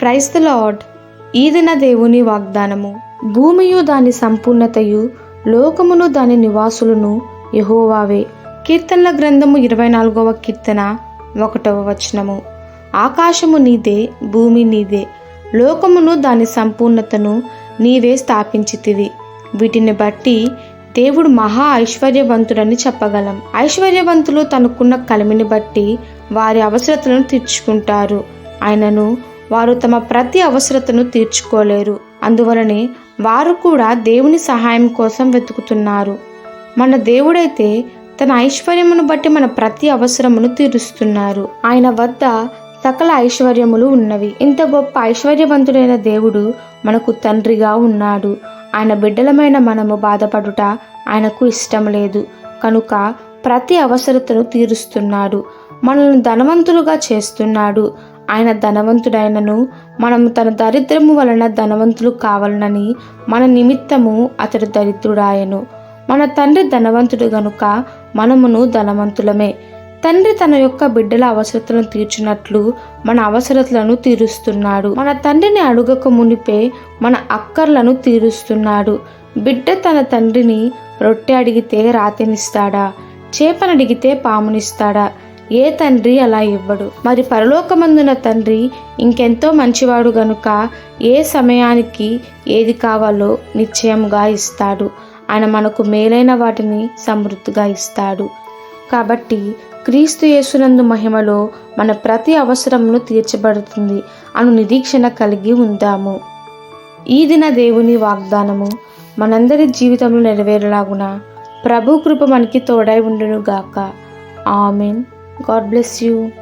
క్రైస్త lord ఈదిన దేవుని వాగ్దానము. భూమియు దాని సంపూర్ణతయు లోకమును దాని నివాసులను యహోవావే. కీర్తనల గ్రంథము ఇరవై నాలుగవ కీర్తన ఒకటవ వచనము. ఆకాశము నీదే భూమి నీదే. లోకమును దాని సంపూర్ణతను నీవే స్థాపించితివి. వీటిని బట్టి దేవుడు మహా ఐశ్వర్యవంతుడని చెప్పగలం. ఐశ్వర్యవంతులు తనకున్న కలిమిని బట్టి వారి అవసరతలను తీర్చుకుంటారు. ఆయనను వారు తమ ప్రతి అవసరతను తీర్చుకోలేరు. అందువలనే వారు కూడా దేవుని సహాయం కోసం వెతుకుతున్నారు. మన దేవుడైతే తన ఐశ్వర్యమును బట్టి మన ప్రతి అవసరమును తీరుస్తున్నారు. ఆయన వద్ద సకల ఐశ్వర్యములు ఉన్నవి. ఇంత గొప్ప ఐశ్వర్యవంతుడైన దేవుడు మనకు తండ్రిగా ఉన్నాడు. ఆయన బిడ్డలమైన మనము బాధపడుట ఆయనకు ఇష్టం లేదు. కనుక ప్రతి అవసరతను తీరుస్తున్నాడు. మనల్ని ధనవంతులుగా చేస్తున్నాడు. ఆయన ధనవంతుడైనను మనము తన దరిద్రము వలన ధనవంతులు కావాలనని మన నిమిత్తము అతడు దరిద్రుడాయను. మన తండ్రి ధనవంతుడు గనుక మనమును ధనవంతులమే. తండ్రి తన యొక్క బిడ్డల అవసరతలను తీర్చినట్లు మన అవసరతలను తీరుస్తున్నాడు. మన తండ్రిని అడుగక మునిపే మన అక్కర్లను తీరుస్తున్నాడు. బిడ్డ తన తండ్రిని రొట్టె అడిగితే రాతినిస్తాడా? చేపనడిగితే పామునిస్తాడా? ఏ తండ్రి అలా ఇవ్వడు. మరి పరలోకమందున తండ్రి ఇంకెంతో మంచివాడు గనుక ఏ సమయానికి ఏది కావాలో నిశ్చయముగా ఇస్తాడు. ఆయన మనకు మేలైన వాటిని సమృద్ధిగా ఇస్తాడు. కాబట్టి క్రీస్తు యేసునందు మహిమలో మన ప్రతి అవసరమును తీర్చబడుతుంది. అను నిరీక్షణ కలిగి ఉందాము. ఈ దిన దేవుని వాగ్దానము మనందరి జీవితంలో నెరవేరలాగున ప్రభు కృప మనకి తోడై ఉండునుగాక. ఆమెన్. God bless you.